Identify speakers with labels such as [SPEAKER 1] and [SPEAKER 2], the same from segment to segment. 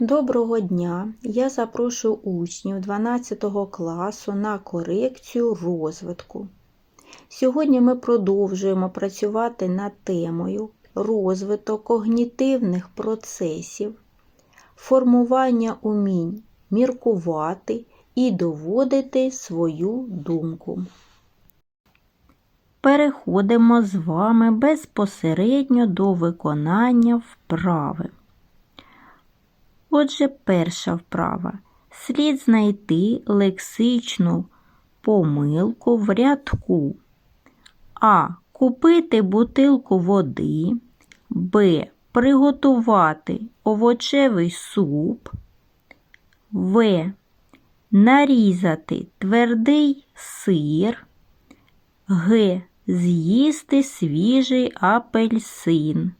[SPEAKER 1] Доброго дня! Я запрошую учнів 12 класу на корекцію розвитку. Сьогодні ми продовжуємо працювати над темою розвиток когнітивних процесів, формування умінь міркувати і доводити свою думку. Переходимо з вами безпосередньо до виконання вправи. Отже, перша вправа. Слід знайти лексичну помилку в рядку. А. Купити бутилку води. Б. Приготувати овочевий суп. В. Нарізати твердий сир. Г. З'їсти свіжий апельсин.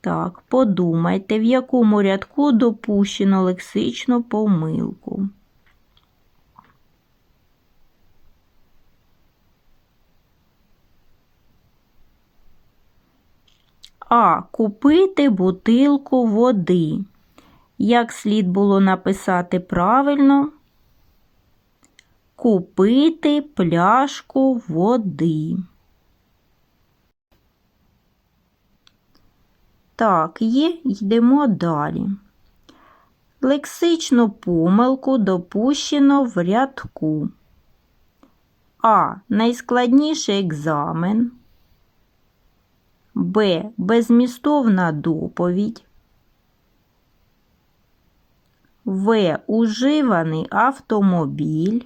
[SPEAKER 1] Так, подумайте, в якому рядку допущено лексичну помилку. А. Купити бутилку води. Як слід було написати правильно? Купити пляшку води. Так, є, йдемо далі. Лексичну помилку допущено в рядку. А. Найскладніший екзамен. Б. Безмістовна доповідь. В. Уживаний автомобіль.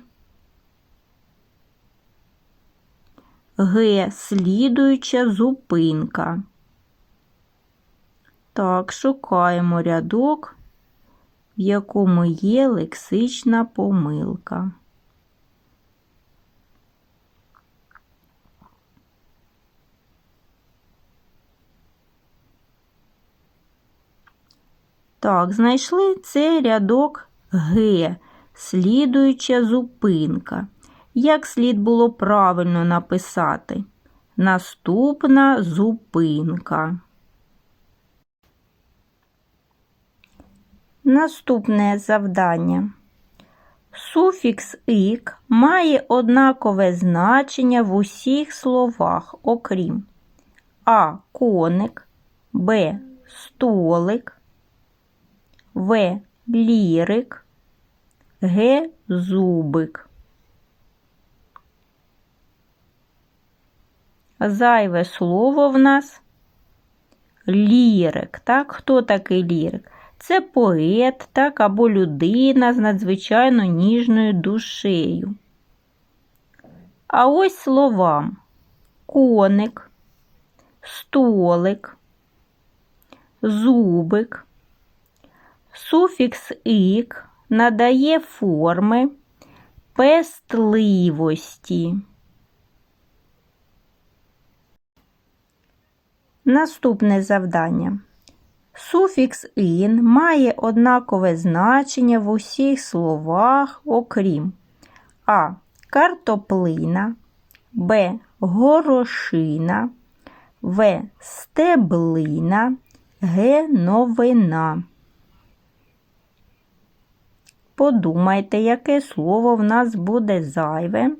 [SPEAKER 1] Г. Слідуюча зупинка. Так, шукаємо рядок, в якому є лексична помилка. Так, знайшли це рядок Г, слідуюча зупинка. Як слід було правильно написати? Наступна зупинка. Наступне завдання. Суфікс ик має однакове значення в усіх словах, окрім А. Коник, Б. Столик, В. Лірик, Г. Зубик. Зайве слово в нас лірик. Так? Хто такий лірик? Це поет, так, або людина з надзвичайно ніжною душею. А ось словам коник, столик, зубик, суфікс ік надає форми пестливості. Наступне завдання. Суфікс ін має однакове значення в усіх словах, окрім А. Картоплина, Б. Горошина, В. Стеблина, Г. Новина. Подумайте, яке слово в нас буде зайве.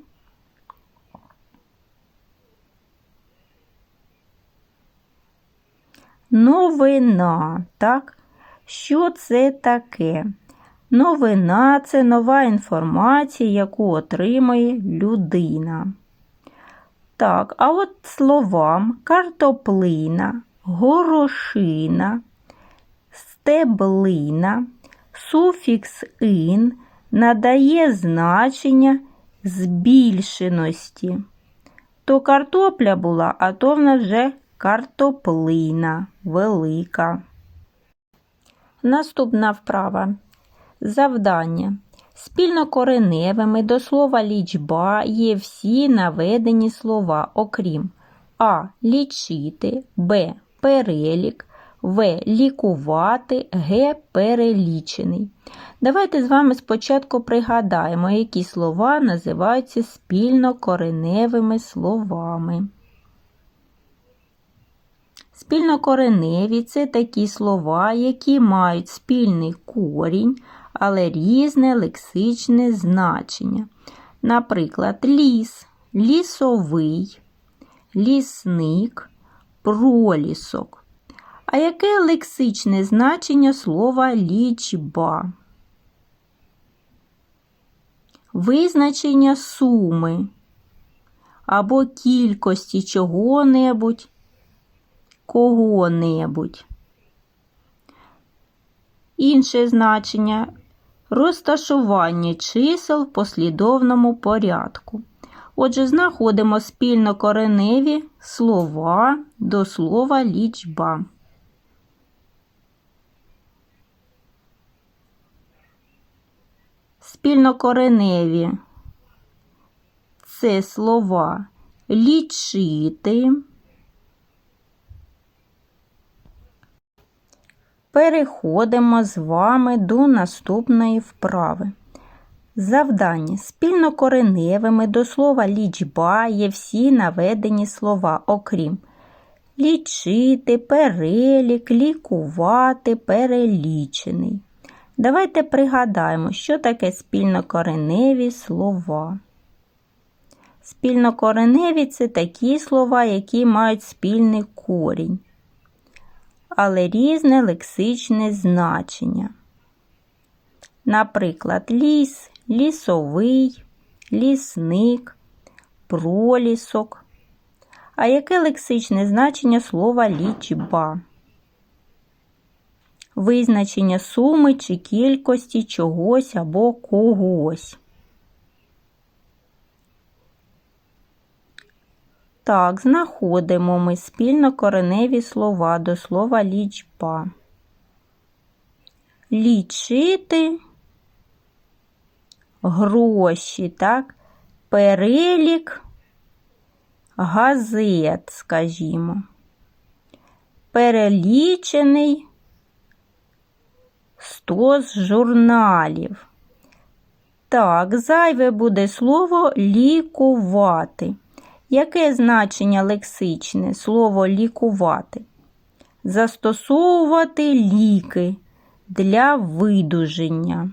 [SPEAKER 1] Новина, так? Що це таке? Новина це нова інформація, яку отримує людина. Так, а от словам картоплина, горошина, стеблина, суфікс ин надає значення збільшеності. То картопля була, а то в нас вже картоплина велика. Наступна вправа. Завдання. Спільнокореневими до слова лічба є всі наведені слова, окрім А. Лічити, Б. Перелік, В. Лікувати, Г. Перелічений. Давайте з вами спочатку пригадаємо, які слова називаються спільнокореневими словами. Спільнокореневі це такі слова, які мають спільний корінь, але різне лексичне значення. Наприклад, ліс, лісовий, лісник, пролісок. А яке лексичне значення слова лічба? Визначення суми або кількості чого-небудь, кого-небудь. Інше значення розташування чисел в послідовному порядку. Отже, знаходимо спільнокореневі слова до слова лічба. Спільнокореневі це слова лічити. Переходимо з вами до наступної вправи. Завдання. Спільнокореневими до слова лічба є всі наведені слова, окрім лічити, перелік, лікувати, перелічений. Давайте пригадаємо, що таке спільнокореневі слова. Спільнокореневі це такі слова, які мають спільний корінь, але різне лексичне значення. Наприклад, ліс, лісовий, лісник, пролісок. А яке лексичне значення слова лічба? Визначення суми чи кількості чогось або когось. Так, знаходимо ми спільно кореневі слова до слова лічба. Лічити гроші, так? Перелік газет, скажімо. Перелічений стос журналів. Так, зайве буде слово лікувати. Яке значення лексичне слово лікувати? Застосовувати ліки для видуження.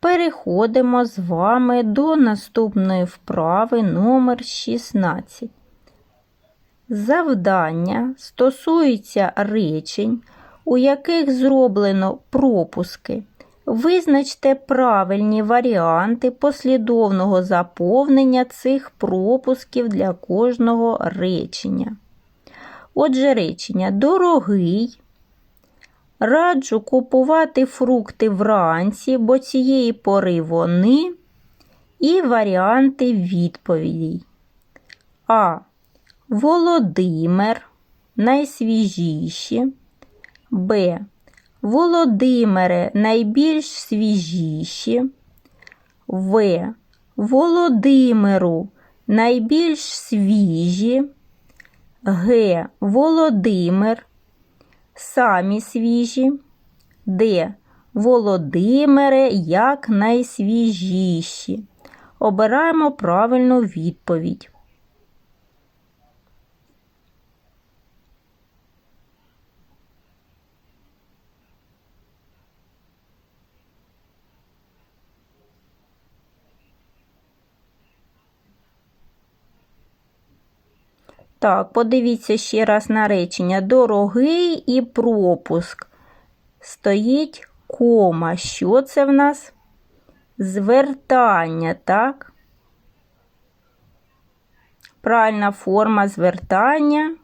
[SPEAKER 1] Переходимо з вами до наступної вправи номер 16. Завдання стосується речень, у яких зроблено пропуски. Визначте правильні варіанти послідовного заповнення цих пропусків для кожного речення. Отже, речення дорогий. Раджу купувати фрукти вранці, бо цієї пори вони і варіанти відповідей. А. Володимир найсвіжіші. Б. Володимире найбільш свіжіші. В. Володимиру найбільш свіжі. Г. Володимир. Самі свіжі. Д. Володимире як найсвіжіші. Обираємо правильну відповідь. Так, подивіться ще раз на речення. Дорогий і пропуск. Стоїть кома. Що це в нас? Звертання, так? Правильна форма звертання.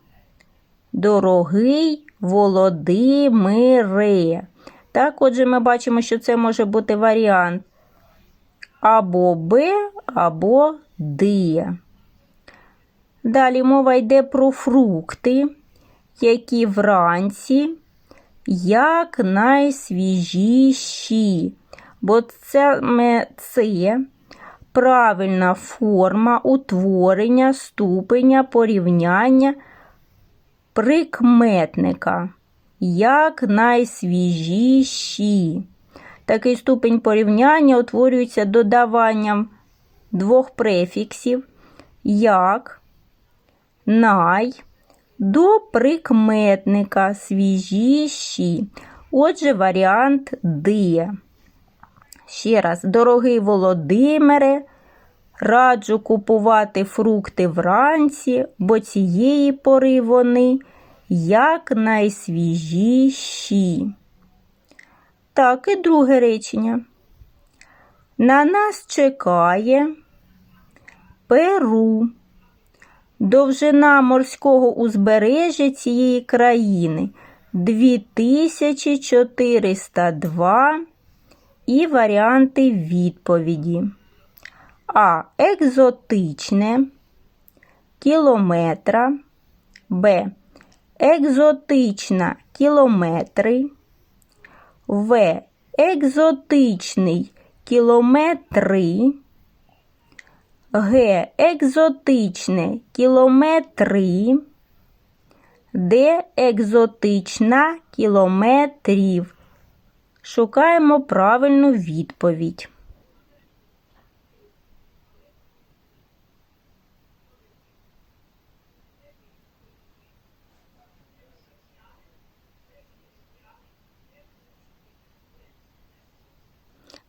[SPEAKER 1] Дорогий Володимире. Так, отже, ми бачимо, що це може бути варіант або Б, або Д. Далі мова йде про фрукти, які вранці як найсвіжіші. Бо саме це правильна форма утворення ступеня порівняння прикметника. Як найсвіжіші. Такий ступень порівняння утворюється додаванням двох префіксів, як най До прикметника свіжіші. Отже, варіант Д. Ще раз, дорогий Володимире, раджу купувати фрукти вранці, бо цієї пори вони якнайсвіжіші. Так, і друге речення. На нас чекає Перу. Довжина морського узбережжя цієї країни 2402 і варіанти відповіді. А. Екзотичне кілометра. Б. Екзотична кілометри. В. Екзотичний кілометри. Г. Екзотичне кілометри. Д. Екзотична кілометрів. Шукаємо правильну відповідь.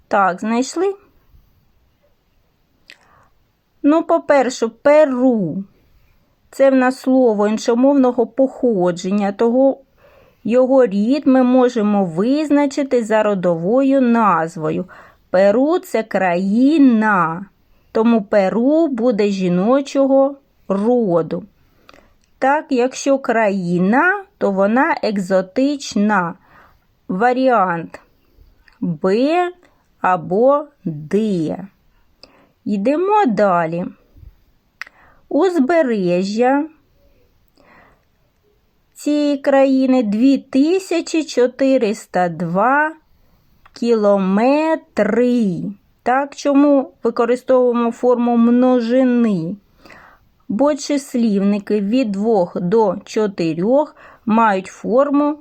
[SPEAKER 1] Так, знайшли? Ну, по-перше, Перу. Це в нас слово іншомовного походження, того його рід ми можемо визначити за родовою назвою. Перу це країна, тому Перу буде жіночого роду. Так, якщо країна, то вона екзотична. Варіант Б або Д. Йдемо далі. Узбережжя цієї країни 2402 кілометри. Так, чому використовуємо форму множини? Бо числівники від 2 до 4 мають форму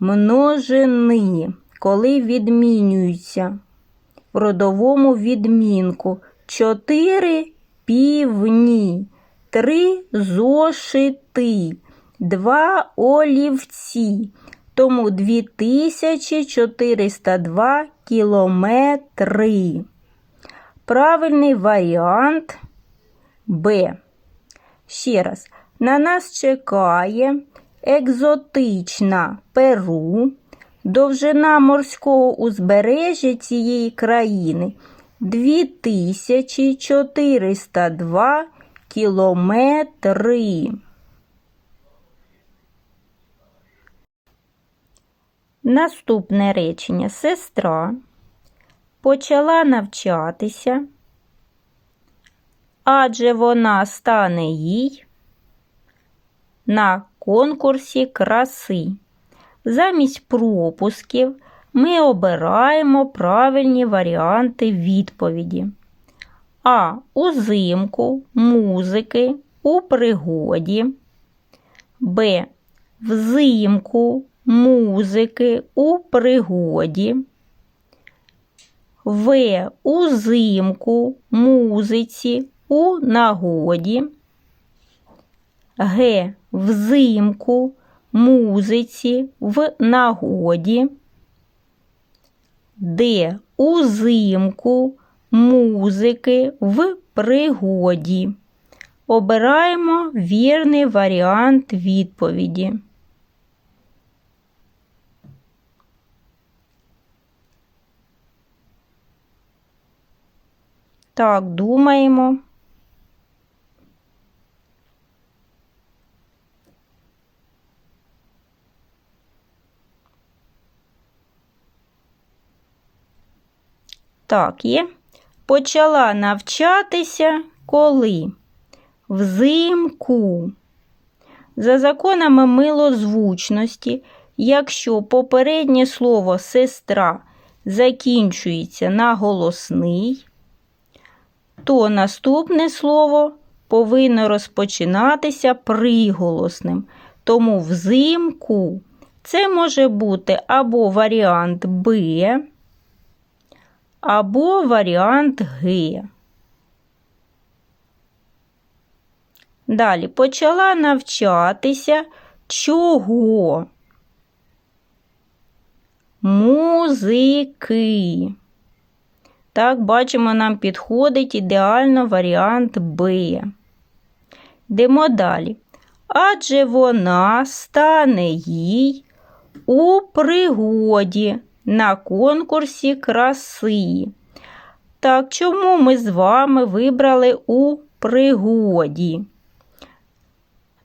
[SPEAKER 1] множини, коли відмінюються в родовому відмінку 4 півні, 3 зошити, 2 олівці. Тому 2402 кілометри. Правильний варіант Б. Ще раз, на нас чекає екзотична Перу. Довжина морського узбережжя цієї країни 2402 кілометри. Наступне речення сестра почала навчатися, адже вона стане їй на конкурсі краси. Замість пропусків ми обираємо правильні варіанти відповіді. А. Узимку, музики, у пригоді. Б. Взимку, музики, у пригоді. В. Узимку, музиці, у нагоді. Г. Взимку, музиці, в нагоді. Д. Узимку, музики, в пригоді. Обираємо вірний варіант відповіді. Так, думаємо. Так, є. Почала навчатися коли? Взимку. За законами милозвучності, якщо попереднє слово сестра закінчується на голосний, то наступне слово повинно розпочинатися приголосним. Тому взимку це може бути або варіант Б, або варіант Г. Далі почала навчатися чого? Музики. Так, бачимо, нам підходить ідеально варіант Б. Йдемо далі. Адже вона стане їй у пригоді на конкурсі краси. Так, чому ми з вами вибрали у пригоді?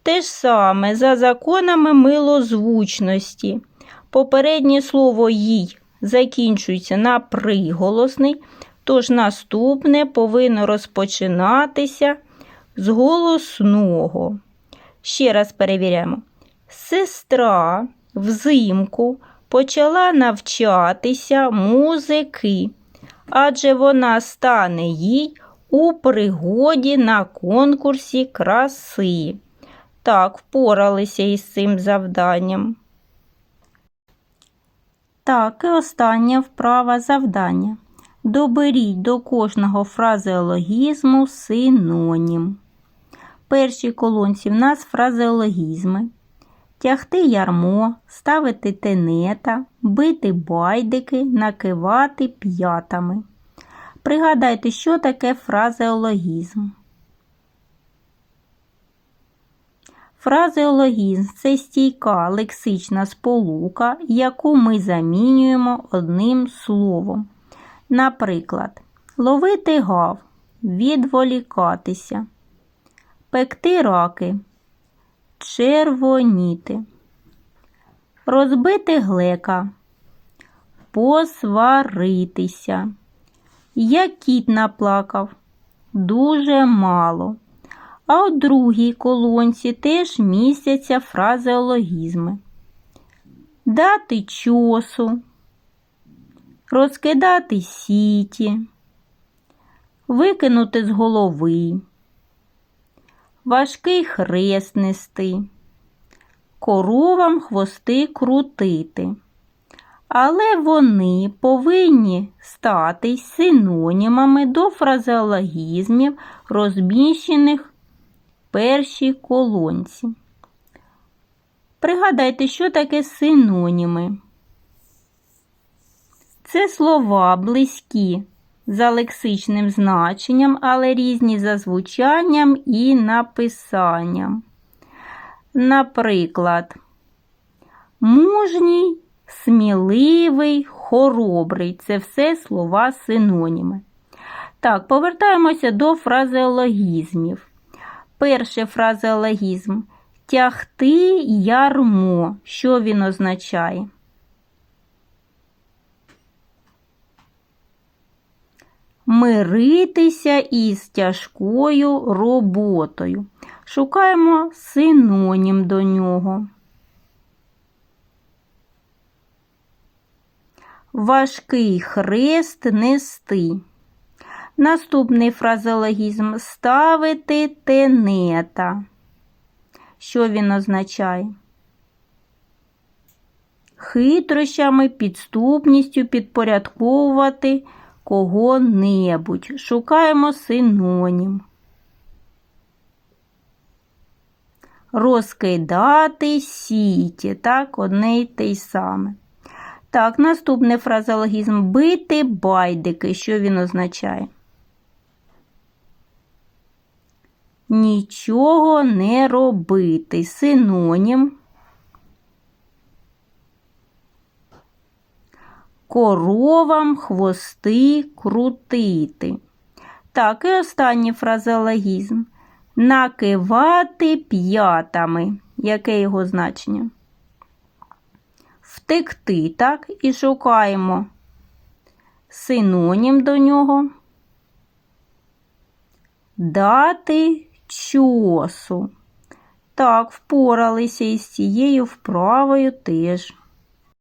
[SPEAKER 1] Те ж саме за законами милозвучності. Попереднє слово їй закінчується на приголосний, тож наступне повинно розпочинатися з голосного. Ще раз перевіряємо. Сестра взимку почала навчатися музики, адже вона стане їй у пригоді на конкурсі краси. Так, впоралися із цим завданням. Так, і остання вправа завдання. Доберіть до кожного фразеологізму синонім. В першій колонці в нас фразеологізми. Тягти ярмо, ставити тенета, бити байдики, накивати п'ятами. Пригадайте, що таке фразеологізм. Фразеологізм це стійка лексична сполука, яку ми замінюємо одним словом. Наприклад, ловити гав, відволікатися, пекти раки, червоніти, розбити глека, посваритися. Як кіт наплакав, дуже мало. А у другій колонці теж містяться фразеологізми. Дати чосу, розкидати сіті, викинути з голови, важкий хрест нести, коровам хвости крутити. Але вони повинні стати синонімами до фразеологізмів, розміщених в першій колонці. Пригадайте, що таке синоніми. Це слова близькі за лексичним значенням, але різні за звучанням і написанням. Наприклад, мужній, сміливий, хоробрий це все слова синоніми. Так, повертаємося до фразеологізмів. Перший фразеологізм тягти ярмо. Що він означає? Миритися із тяжкою роботою. Шукаємо синонім до нього. Важкий хрест нести. Наступний фразеологізм ставити тенета. Що він означає? Хитрощами, підступністю підпорядковувати кого-небудь. Шукаємо синонім. Розкидати сіті. Так, одне й те й саме. Так, наступний фразеологізм бити байдики. Що він означає? Нічого не робити. Синонім. Коровам хвости крутити. Так, і останній фразеологізм. Накивати п'ятами. Яке його значення? Втекти, так, і шукаємо синонім до нього. Дати чосу. Так, впоралися із цією вправою теж.